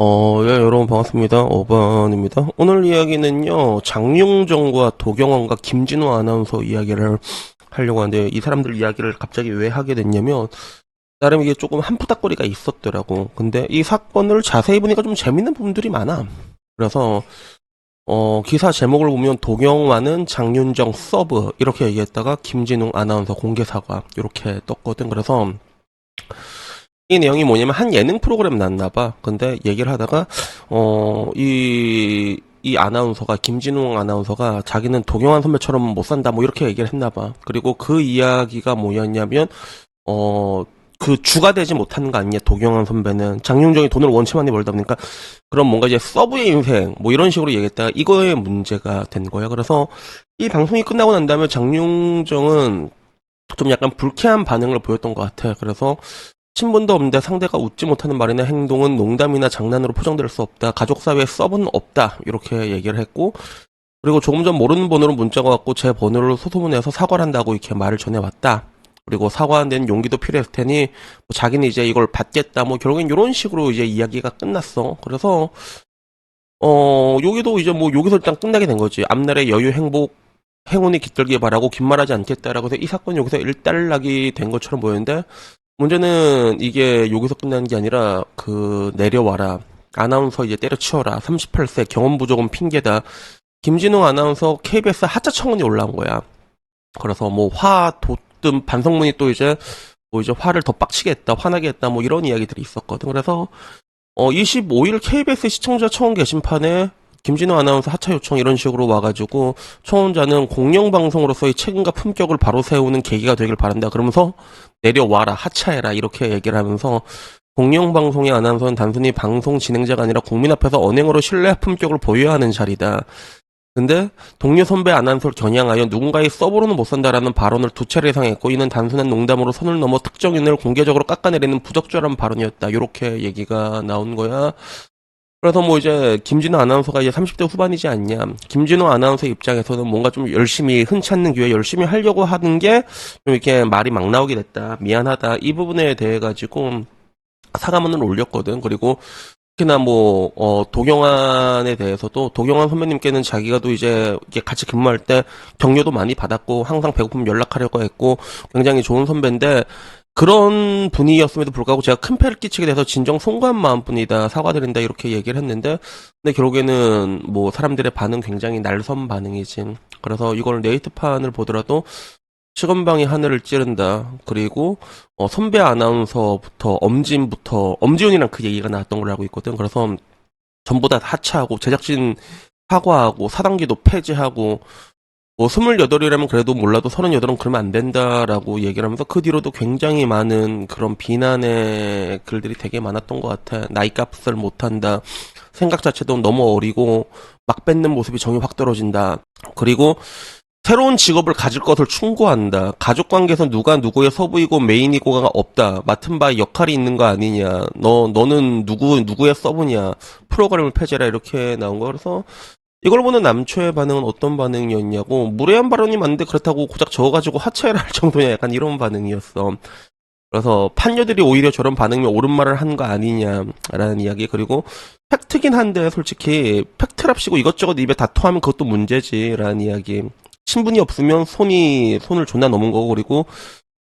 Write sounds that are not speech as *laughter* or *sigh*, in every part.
어, 예, 여러분 반갑습니다. 오반입니다. 오늘 이야기는요, 장용정과 도경원과 김진호 아나운서 이야기를 하려고 하는데, 이 사람들 이야기를 갑자기 왜 하게 됐냐면, 나름 이게 조금 한푸닥거리가 있었더라고. 근데 이 사건을 자세히 보니까 좀 재밌는 부분들이 많아. 그래서, 어, 기사 제목을 보면 도경완은 장윤정 서브, 이렇게 얘기했다가 김진웅 아나운서 공개 사과, 이렇게 떴거든. 그래서, 이 내용이 뭐냐면 한 예능 프로그램 났나 봐. 근데 얘기를 하다가 어이이 아나운서가 김진웅 아나운서가 자기는 도경환 선배처럼 못 산다 뭐 이렇게 얘기를 했나 봐. 그리고 그 이야기가 뭐였냐면 어 그 주가 되지 못하는 거 아니냐 도경환 선배는 장윤정이 돈을 원체 많이 벌다 보니까 그럼 뭔가 이제 서브의 인생 뭐 이런 식으로 얘기했다가 이거에 문제가 된 거야. 그래서 이 방송이 끝나고 난 다음에 장윤정은 좀 약간 불쾌한 반응을 보였던 것 같아. 그래서 친분도 없는데 상대가 웃지 못하는 말이나 행동은 농담이나 장난으로 포장될 수 없다. 가족 사회에 썩은 없다. 이렇게 얘기를 했고 그리고 조금 전 모르는 번호로 문자가 왔고 제 번호를 소소문해서 사과를 한다고 이렇게 말을 전해왔다. 그리고 사과하는 용기도 필요했을 테니 뭐 자기는 이제 이걸 받겠다. 뭐 결국엔 이런 식으로 이제 이야기가 끝났어. 그래서 어 여기도 이제 뭐 여기서 일단 끝나게 된 거지. 앞날의 여유 행복 행운이 깃들길 바라고 긴 말하지 않겠다라고 해서 이 사건이 여기서 일단락이 된 것처럼 보였는데 문제는 이게 여기서 끝나는 게 아니라 그 내려와라 아나운서 이제 때려치워라 38세 경험 부족은 핑계다. 김진웅 아나운서 KBS 하차 청원이 올라온 거야. 그래서 뭐 화 도뜸 반성문이 또 이제 뭐 이제 화를 더 빡치게 했다 화나게 했다 뭐 이런 이야기들이 있었거든. 그래서 어 25일 KBS 시청자 청원 게시판에 김진우 아나운서 하차 요청 이런 식으로 와가지고 청원자는 공영방송으로서의 책임과 품격을 바로 세우는 계기가 되길 바란다 그러면서 내려와라 하차해라 이렇게 얘기를 하면서 공영방송의 아나운서는 단순히 방송 진행자가 아니라 국민 앞에서 언행으로 신뢰 품격을 보여야 하는 자리다. 근데 동료 선배 아나운서를 겨냥하여 누군가의 서브로는 못 산다라는 발언을 두 차례 이상 했고 이는 단순한 농담으로 선을 넘어 특정인을 공개적으로 깎아내리는 부적절한 발언이었다. 이렇게 얘기가 나온 거야. 그래서 뭐 이제 김진호 아나운서가 이제 30대 후반이지 않냐. 김진호 아나운서 입장에서는 뭔가 좀 열심히 흔치 않는 기회 열심히 하려고 하는 게 좀 이렇게 말이 막 나오게 됐다. 미안하다. 이 부분에 대해 가지고 사과문을 올렸거든. 그리고 특히나 뭐, 어, 도경환에 대해서도 도경환 선배님께는 자기가 또 이제 같이 근무할 때 격려도 많이 받았고 항상 배고프면 연락하려고 했고 굉장히 좋은 선배인데 그런 분위기였음에도 불구하고 제가 큰 패를 끼치게 돼서 진정 송구한 마음뿐이다 사과드린다 이렇게 얘기를 했는데 근데 결국에는 뭐 사람들의 반응 굉장히 날선 반응이지 그래서 이걸 네이트판을 보더라도 시건방이 하늘을 찌른다. 그리고 어, 선배 아나운서부터 엄진부터 엄지훈이랑 그 얘기가 나왔던 걸로 알고 있거든. 그래서 전부 다 하차하고 제작진 사과하고 사단기도 폐지하고 뭐 28이라면 그래도 몰라도 38은 그러면 안 된다라고 얘기를 하면서 그 뒤로도 굉장히 많은 그런 비난의 글들이 되게 많았던 것 같아. 나이 값을 못한다. 생각 자체도 너무 어리고 막 뱉는 모습이 정이 확 떨어진다. 그리고 새로운 직업을 가질 것을 충고한다. 가족 관계에서 누가 누구의 서부이고 메인이고가 없다. 맡은 바 역할이 있는 거 아니냐. 너 너는 누구 누구의 서브냐. 프로그램을 폐지라 이렇게 나온 거 그래서 이걸 보는 남초의 반응은 어떤 반응이었냐고 무례한 발언이 많은데 그렇다고 고작 저어가지고 하차해라 할 정도냐 약간 이런 반응이었어. 그래서 판녀들이 오히려 저런 반응이면 옳은 말을 한 거 아니냐라는 이야기. 그리고 팩트긴 한데 솔직히 팩트랍시고 이것저것 입에 다 토하면 그것도 문제지라는 이야기. 친분이 없으면 손이 손을 존나 넘은 거고. 그리고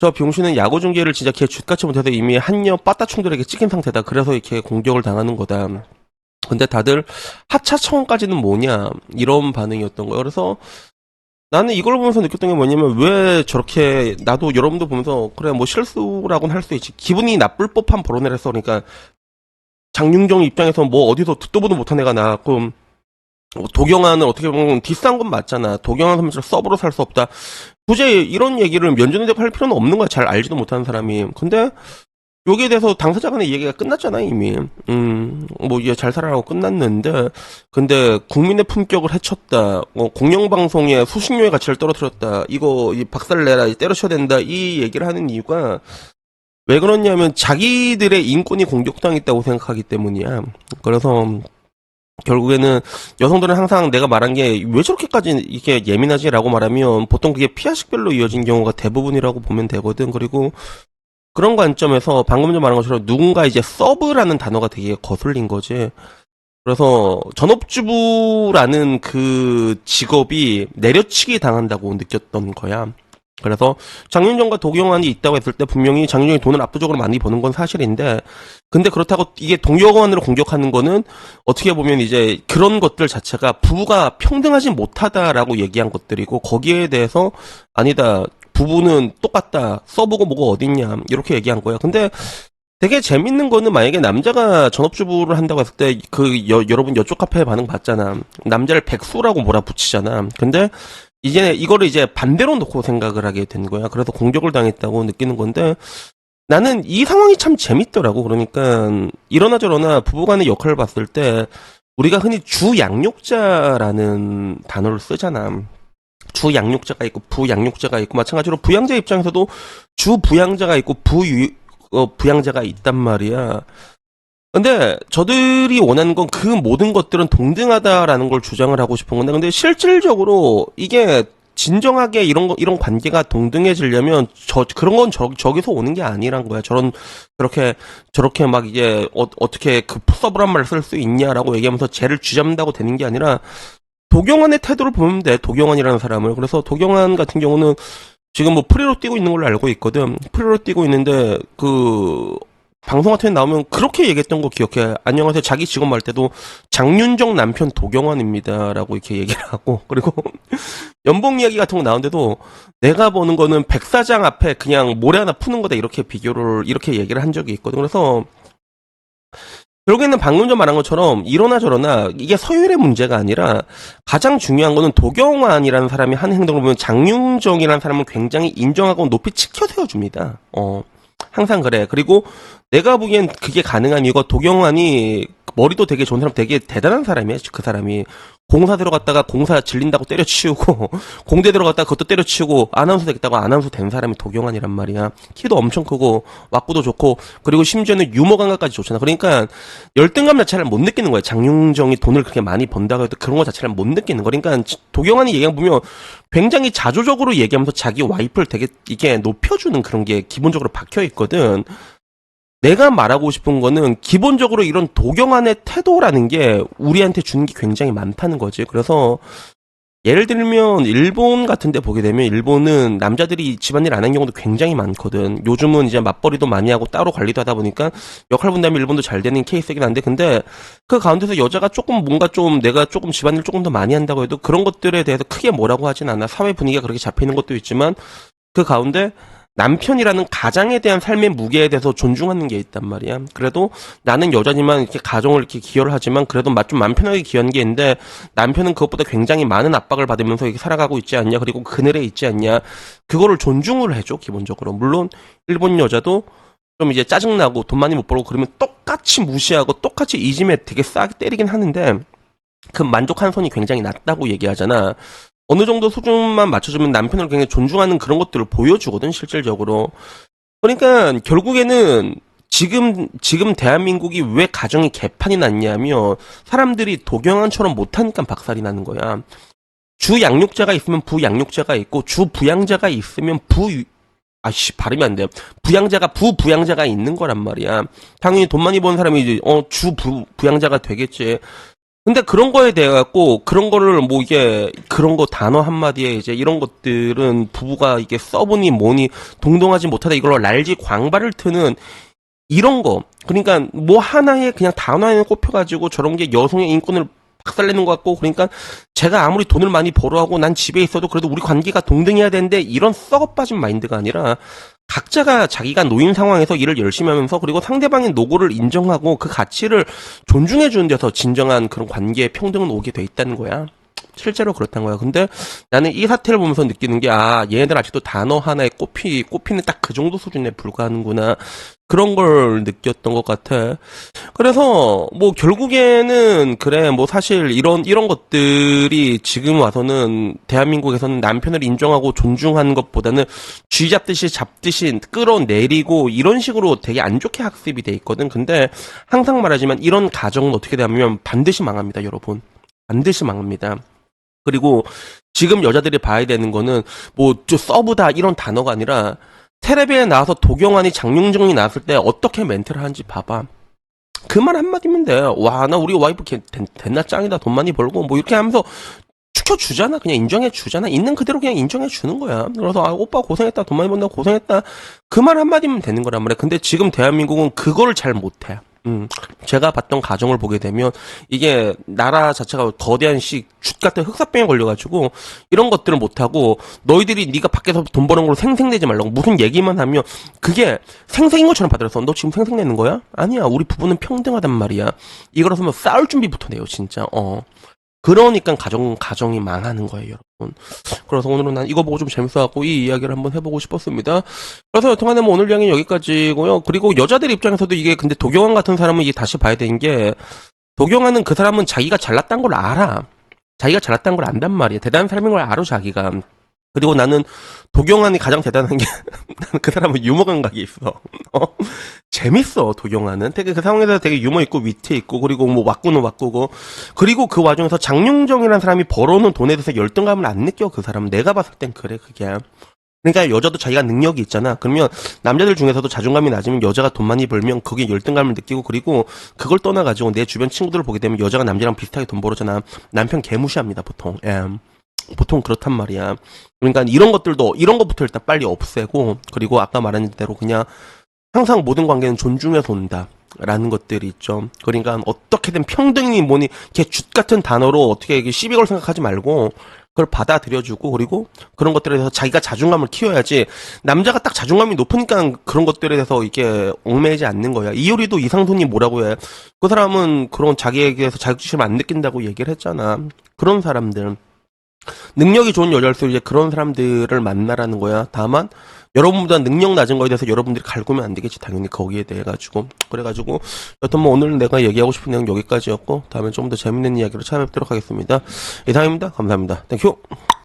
저 병신은 야구 중계를 진짜 걔 쥐같이 못해서 이미 한여 빠따충들에게 찍힌 상태다. 그래서 이렇게 공격을 당하는 거다 근데 다들 하차 청원까지는 뭐냐 이런 반응이었던 거예요. 그래서 나는 이걸 보면서 느꼈던 게 뭐냐면 왜 저렇게 나도 여러분도 보면서 그래 뭐 실수라고는 할 수 있지 기분이 나쁠 법한 발언을 했어. 그러니까 장윤정 입장에서 뭐 어디서 듣도 보도 못한 애가 나왔고 뭐 도경환은 어떻게 보면 디스한 건 맞잖아. 도경환 선수처럼 서브로 살 수 없다. 굳이 이런 얘기를 면전에 대고 할 필요는 없는 거야. 잘 알지도 못하는 사람이. 근데 여기에 대해서 당사자 간의 얘기가 끝났잖아, 이미. 음, 뭐, 이게 잘 살아라고 끝났는데, 근데 국민의 품격을 해쳤다, 뭐, 공영방송의 수식료의 가치를 떨어뜨렸다, 이거, 이 박살 내라, 이 때려쳐야 된다, 이 얘기를 하는 이유가, 왜 그러냐면, 자기들의 인권이 공격당했다고 생각하기 때문이야. 그래서, 결국에는 여성들은 항상 내가 말한 게 왜 저렇게까지 이게 예민하지라고 말하면 보통 그게 피하식별로 이어진 경우가 대부분이라고 보면 되거든. 그리고 그런 관점에서 방금 전 말한 것처럼 누군가 이제 서브라는 단어가 되게 거슬린 거지. 그래서 전업주부라는 그 직업이 내려치기 당한다고 느꼈던 거야. 그래서 장윤정과 도경환이 있다고 했을 때 분명히 장윤정이 돈을 압도적으로 많이 버는 건 사실인데 근데 그렇다고 이게 동경환으로 공격하는 거는 어떻게 보면 이제 그런 것들 자체가 부부가 평등하지 못하다라고 얘기한 것들이고 거기에 대해서 아니다 부부는 똑같다. 써보고 뭐가 어딨냐. 이렇게 얘기한 거야 근데 되게 재밌는 거는 만약에 남자가 전업주부를 한다고 했을 때 그 여러분 여쪽 카페 반응 봤잖아. 남자를 백수라고 몰아붙이잖아. 근데 이제 이거를 이제 반대로 놓고 생각을 하게 된 거야. 그래서 공격을 당했다고 느끼는 건데 나는 이 상황이 참 재밌더라고. 그러니까 이러나 저러나 부부간의 역할을 봤을 때 우리가 흔히 주 양육자라는 단어를 쓰잖아. 주 양육자가 있고 부양육자가 있고 마찬가지로 부양자 입장에서도 주 부양자가 있고 부 어, 부양자가 있단 말이야. 근데 저들이 원하는 건 그 모든 것들은 동등하다라는 걸 주장을 하고 싶은 건데 근데 실질적으로 이게 진정하게 이런 거 이런 관계가 동등해지려면 저 그런 건 저, 저기서 오는 게 아니란 거야. 저런 저렇게 저렇게 막 이게 어, 어떻게 그 서브란 말을 쓸 수 있냐라고 얘기하면서 쟤를 쥐잡는다고 되는 게 아니라 도경환의 태도를 보면 돼. 도경환이라는 사람을. 그래서 도경환 같은 경우는 지금 뭐 프리로 뛰고 있는 걸로 알고 있거든. 프리로 뛰고 있는데 그 방송 같은 데 나오면 그렇게 얘기했던 거 기억해. 안녕하세요. 자기 직업 말 때도 장윤정 남편 도경환입니다라고 이렇게 얘기를 하고 *laughs* 그리고 연봉 이야기 같은 거 나오는데도 내가 보는 거는 백사장 앞에 그냥 모래 하나 푸는 거다 이렇게 비교를 이렇게 얘기를 한 적이 있거든. 그래서 결국에는 방금 전 말한 것처럼 이러나 저러나 이게 서열의 문제가 아니라 가장 중요한 거는 도경환이라는 사람이 한 행동을 보면 장윤정이라는 사람을 굉장히 인정하고 높이 치켜 세워줍니다. 어. 항상 그래. 그리고 내가 보기엔 그게 가능한 이유가 도경환이 머리도 되게 좋은 사람 되게 대단한 사람이야. 그 사람이 공사 들어갔다가 공사 질린다고 때려치우고 *laughs* 공대 들어갔다가 그것도 때려치우고 아나운서 되겠다고 아나운서 된 사람이 도경환이란 말이야. 키도 엄청 크고 왁구도 좋고 그리고 심지어는 유머 감각까지 좋잖아. 그러니까 열등감 자체를 못 느끼는 거야. 장윤정이 돈을 그렇게 많이 번다고 해도 그런 거 자체를 못 느끼는 거. 그러니까 도경환이 얘기해 보면 굉장히 자조적으로 얘기하면서 자기 와이프를 되게 이게 높여주는 그런 게 기본적으로 박혀 있거든. 내가 말하고 싶은 거는 기본적으로 이런 도경안의 태도라는 게 우리한테 주는 게 굉장히 많다는 거지. 그래서 예를 들면 일본 같은 데 보게 되면 일본은 남자들이 집안일 안 하는 경우도 굉장히 많거든. 요즘은 이제 맞벌이도 많이 하고 따로 관리도 하다 보니까 역할 분담이 일본도 잘 되는 케이스이긴 한데 근데 그 가운데서 여자가 조금 뭔가 좀 내가 조금 집안일 조금 더 많이 한다고 해도 그런 것들에 대해서 크게 뭐라고 하진 않아. 사회 분위기가 그렇게 잡히는 것도 있지만 그 가운데 남편이라는 가장에 대한 삶의 무게에 대해서 존중하는 게 있단 말이야. 그래도 나는 여자지만 이렇게 가정을 이렇게 기여를 하지만 그래도 좀 마음 편하게 기여한 게 있는데 남편은 그것보다 굉장히 많은 압박을 받으면서 이렇게 살아가고 있지 않냐. 그리고 그늘에 있지 않냐. 그거를 존중을 해줘, 기본적으로. 물론, 일본 여자도 좀 이제 짜증나고 돈 많이 못 벌고 그러면 똑같이 무시하고 똑같이 이짐에 되게 싸게 때리긴 하는데 그 만족하는 선이 굉장히 낮다고 얘기하잖아. 어느 정도 수준만 맞춰주면 남편을 굉장히 존중하는 그런 것들을 보여주거든, 실질적으로. 그러니까 결국에는 지금, 지금 대한민국이 왜 가정이 개판이 났냐면 사람들이 도경환처럼 못하니까 박살이 나는 거야. 주 양육자가 있으면 부 양육자가 있고 주 부양자가 있으면 부 아씨 발음이 안 돼요. 부양자가 부 부양자가 있는 거란 말이야. 당연히 돈 많이 버는 사람이 이제 어주 부양자가 되겠지. 근데 그런 거에 대해 갖고 그런 거를 뭐 이게 그런 거 단어 한 마디에 이제 이런 것들은 부부가 이게 써보니 뭐니 동동하지 못하다 이걸로 날지 광발을 트는 이런 거. 그러니까 뭐 하나에 그냥 단어에 꼽혀가지고 저런 게 여성의 인권을 박살내는 것 같고 그러니까 제가 아무리 돈을 많이 벌어하고 난 집에 있어도 그래도 우리 관계가 동등해야 되는데 이런 썩어 빠진 마인드가 아니라 각자가 자기가 놓인 상황에서 일을 열심히 하면서 그리고 상대방의 노고를 인정하고 그 가치를 존중해 주는 데서 진정한 그런 관계의 평등은 오게 돼 있다는 거야. 실제로 그렇다는 거야. 근데 나는 이 사태를 보면서 느끼는 게, 아, 얘네들 아직도 단어 하나에 꼽히, 꼽히는 딱 그 정도 수준에 불과하는구나. 그런 걸 느꼈던 것 같아. 그래서, 뭐, 결국에는, 그래, 뭐, 사실, 이런, 이런 것들이 지금 와서는, 대한민국에서는 남편을 인정하고 존중하는 것보다는 쥐 잡듯이 잡듯이 끌어내리고, 이런 식으로 되게 안 좋게 학습이 돼 있거든. 근데, 항상 말하지만, 이런 가정은 어떻게 되냐면, 반드시 망합니다, 여러분. 반드시 망합니다. 그리고 지금 여자들이 봐야 되는 거는 뭐 저 서브다 이런 단어가 아니라 테레비에 나와서 도경환이 장윤정이 나왔을 때 어떻게 멘트를 하는지 봐봐. 그 말 한마디면 돼. 와, 나 우리 와이프 됐나 짱이다. 돈 많이 벌고 뭐 이렇게 하면서 축혀주잖아. 그냥 인정해주잖아. 있는 그대로 그냥 인정해주는 거야. 그래서 아, 오빠 고생했다. 돈 많이 번다고 고생했다. 그 말 한마디면 되는 거란 말이야. 근데 지금 대한민국은 그거를 잘 못해. 음, 제가 봤던 가정을 보게 되면 이게 나라 자체가 거대한 시, 윷 같은 흑사병에 걸려가지고 이런 것들을 못하고 너희들이 네가 밖에서 돈 버는 걸로 생생내지 말라고 무슨 얘기만 하면 그게 생생인 것처럼 받아들여서 너 지금 생생내는 거야? 아니야. 우리 부부는 평등하단 말이야. 이거라서 뭐 싸울 준비부터 내요 진짜. 어 그러니까 가정 가정이 망하는 거예요 여러분 그래서 오늘은 난 이거 보고 좀 재밌어갖고 이 이야기를 한번 해보고 싶었습니다 그래서 여튼간에 뭐 오늘 이야기는 여기까지고요 그리고 여자들 입장에서도 이게 근데 도경환 같은 사람은 이게 다시 봐야 되는 게 도경환은 그 사람은 자기가 잘났단 걸 알아 자기가 잘났다는 걸 안단 말이야. 대단한 사람인 걸 알아, 자기가. 그리고 나는 도경환이 가장 대단한 게, *laughs* 나는 그 사람은 유머 감각이 있어. 어? 재밌어, 도경환은. 되게 그 상황에서 되게 유머 있고, 위트 있고, 그리고 뭐, 와꾸는 와꾸고. 그리고 그 와중에서 장윤정이라는 사람이 벌어오는 돈에 대해서 열등감을 안 느껴, 그 사람은. 내가 봤을 땐 그래, 그게. 그러니까 여자도 자기가 능력이 있잖아. 그러면 남자들 중에서도 자존감이 낮으면 여자가 돈 많이 벌면 그게 열등감을 느끼고 그리고 그걸 떠나가지고 내 주변 친구들을 보게 되면 여자가 남자랑 비슷하게 돈 벌어잖아. 남편 개무시합니다, 보통. 예. 보통 그렇단 말이야. 그러니까 이런 것들도, 이런 것부터 일단 빨리 없애고, 그리고 아까 말한 대로 그냥 항상 모든 관계는 존중해서 온다. 라는 것들이 있죠. 그러니까 어떻게든 평등이 뭐니, 윷 같은 단어로 어떻게 이게 시비 걸 생각하지 말고, 그걸 받아들여주고, 그리고 그런 것들에 대해서 자기가 자존감을 키워야지, 남자가 딱 자존감이 높으니까 그런 것들에 대해서 이게 얽매이지 않는 거야. 이효리도 이상순이 뭐라고 해. 그 사람은 그런 자기에 대해서 자격지심을 안 느낀다고 얘기를 했잖아. 그런 사람들. 능력이 좋은 여자일수록 이제 그런 사람들을 만나라는 거야. 다만 여러분보다 능력 낮은 거에 대해서 여러분들이 갈구면 안 되겠지. 당연히 거기에 대해 가지고. 그래 가지고 여튼 뭐 오늘 내가 얘기하고 싶은 내용 여기까지였고 다음에 좀 더 재밌는 이야기로 찾아뵙도록 하겠습니다. 이상입니다. 감사합니다. 땡큐.